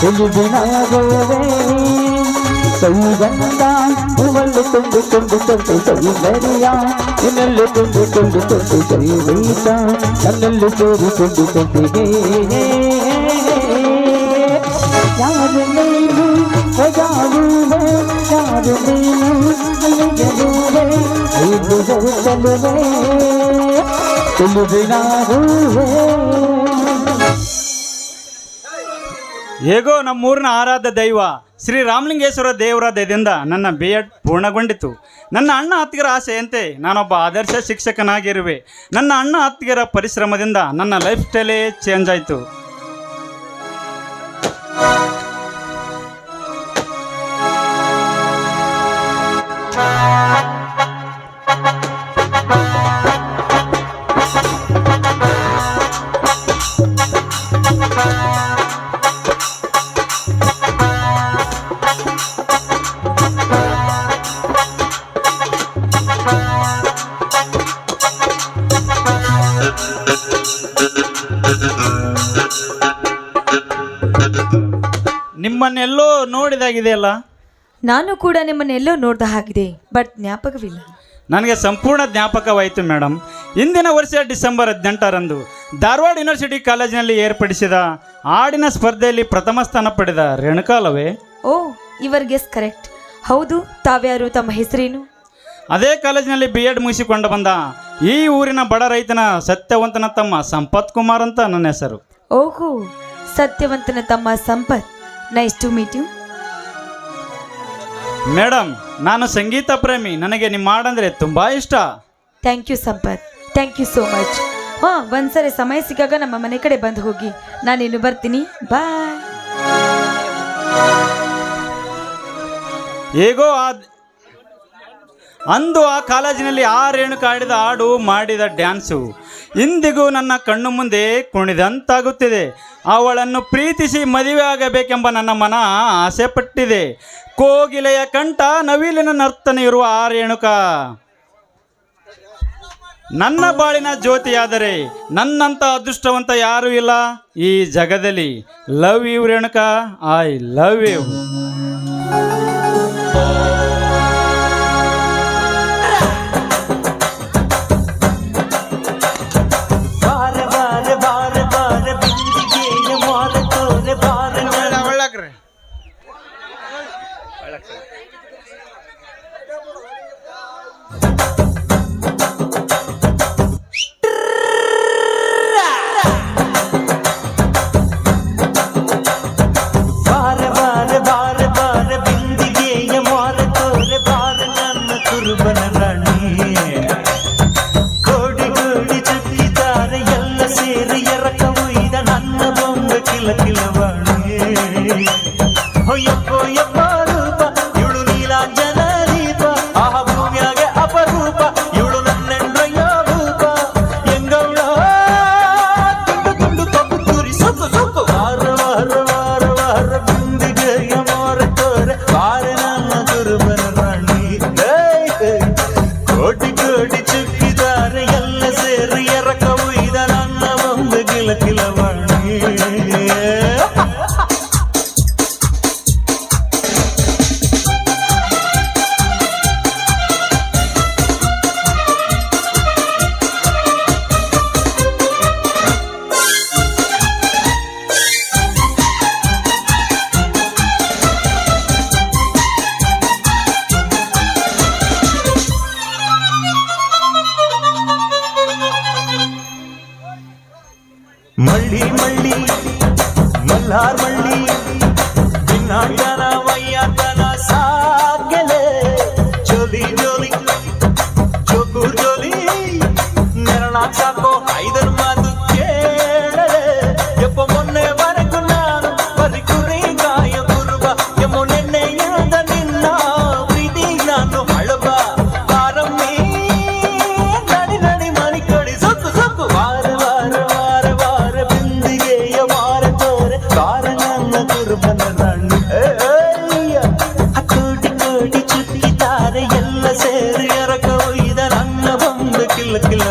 ತಿಳಿದಿನಾಗುವೆ ಸೈಗಂಧ ಹೂವಲ್ಲಿ ತುಂಬಿಕೊಂಡು ತಂದು ಸೌಂದರ್ಯ ಇನ್ನೆಲ್ಲಿ ತುಂಬಿಕೊಂಡು ತಂದು ಸೈವೈತ ನನ್ನಲ್ಲಿ ಸೇರಿಕೊಂಡು ತಂದಿಗೆ ಯಾರು ನೀನು ಯಾರುವೆ ಯಾರು ನೀನು ಅಲ್ಲಿಗೆರುವೆ ಇದು ಚಲುವೆ ತಿಳಿದಿನಾಗುವೆ ಹೇಗೋ ನಮ್ಮೂರಿನ ಆರಾಧ್ಯ ದೈವ ಶ್ರೀ ರಾಮಲಿಂಗೇಶ್ವರ ದೇವರ ದಯದಿಂದ ನನ್ನ ಬಿ ಎಡ್ ಪೂರ್ಣಗೊಂಡಿತು. ನನ್ನ ಅಣ್ಣ ಹತ್ತಿಗರ ಆಸೆಯಂತೆ ನಾನೊಬ್ಬ ಆದರ್ಶ ಶಿಕ್ಷಕನಾಗಿರುವೆ. ನನ್ನ ಅಣ್ಣ ಹತ್ತಿಗರ ಪರಿಶ್ರಮದಿಂದ ನನ್ನ ಲೈಫ್ ಸ್ಟೈಲೇ ಚೇಂಜ್ ಆಯಿತು. ನಿಮ್ಮನ್ನೆಲ್ಲೋ ನೋಡಿದಾಗಿದೆಯಲ್ಲ? ನಾನು ಕೂಡ ನಿಮ್ಮನ್ನೆಲ್ಲೋ ನೋಡ್ದ ಹಾಗಿದೆ ಬಟ್ ಜ್ಞಾಪಕವಿಲ್ಲ. ನನಗೆ ಸಂಪೂರ್ಣ ಜ್ಞಾಪಕವಾಯಿತು ಮೇಡಮ್ ಇಂದಿನ ವರ್ಷ ಡಿಸೆಂಬರ್ ಹದಿನೆಂಟರಂದು ಧಾರವಾಡ ಯೂನಿವರ್ಸಿಟಿ ಕಾಲೇಜಿನಲ್ಲಿ ಏರ್ಪಡಿಸಿದ ಹಾಡಿನ ಸ್ಪರ್ಧೆಯಲ್ಲಿ ಪ್ರಥಮ ಸ್ಥಾನ ಪಡೆದ ರೇಣುಕಾಲವೇ? ಓ ಇವರ್ ಗೆಸ್ ಕರೆಕ್ಟ್. ಹೌದು ತಾವ್ಯಾರು ತಮ್ಮ ಹೆಸರೇನು? ಅದೇ ಕಾಲೇಜಿನಲ್ಲಿ ಬಿ ಎಡ್ ಮುಗಿಸಿಕೊಂಡು ಬಂದ ಈ ಊರಿನ ಬಡ ರೈತನ ಸತ್ಯವಂತನ ತಮ್ಮ ಸಂಪತ್ ಕುಮಾರ್ ಅಂತ ನನ್ನ ಹೆಸರು. ಓಹೋ ಸತ್ಯವಂತನ ತಮ್ಮ Sampath. Nice to meet you madam ನಾನು ಸಂಗೀತ ಪ್ರೇಮಿ. ನನಗೆ ನಿಮ್ಮ ಹಾಡಂದ್ರೆ ತುಂಬ ಇಷ್ಟ. Thank you Sampath thank you so much ಹಾಂ ಒಂದ್ಸರಿ ಸಮಯ ಸಿಕ್ಕಾಗ ನಮ್ಮ ಮನೆ ಕಡೆ ಬಂದು ಹೋಗಿ. ನಾನಿನ್ನು ಬರ್ತೀನಿ. ಬಾಯ್ ಹೇಗೋ ಆ ಅಂದು ಆ ಕಾಲೇಜಿನಲ್ಲಿ ಆ ರೇಣುಕ ಆಡಿದ ಹಾಡು ಮಾಡಿದ ಡ್ಯಾನ್ಸು. ಇಂದಿಗೂ ನನ್ನ ಕಣ್ಣು ಮುಂದೆ ಕುಣಿದಂತಾಗುತ್ತಿದೆ. ಅವಳನ್ನು ಪ್ರೀತಿಸಿ ಮದುವೆ ಆಗಬೇಕೆಂಬ ನನ್ನ ಮನ ಆಸೆ ಪಟ್ಟಿದೆ ಕೋಗಿಲೆಯ ಕಂಠ ನವಿಲಿನ ನರ್ತನೆ ಇರುವ ಆ ರೇಣುಕ ನನ್ನ ಬಾಳಿನ ಜ್ಯೋತಿಯಾದರೆ ನನ್ನಂತ ಅದೃಷ್ಟವಂತ ಯಾರೂ ಇಲ್ಲ ಈ ಜಗದಲ್ಲಿ. Love you Renuka. I love you el acceso. மள்ளி மள்ளி மல்லார் மள்ளி ஒரு மனராணி ಅಕ್ಕಡಿ ಕೋಡಿ ಚುಟ್ಟಿ ತಾರೆ ಎಲ್ಲ ಸೇರಿ ಎರಕ ಒಯ್ದ ನನ್ನ ಬಂದು ಕಿಲ ಕಿಲ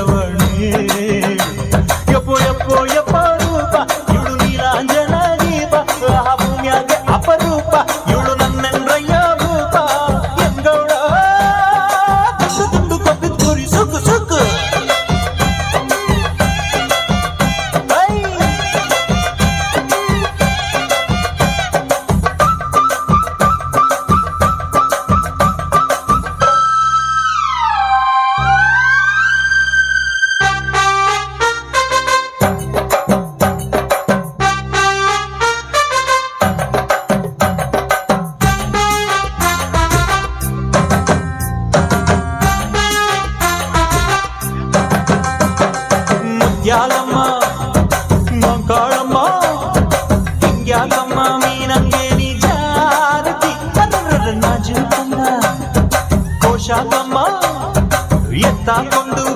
ಶಾತಮ್ಮ ಎತ್ತ ಕೊಂಡು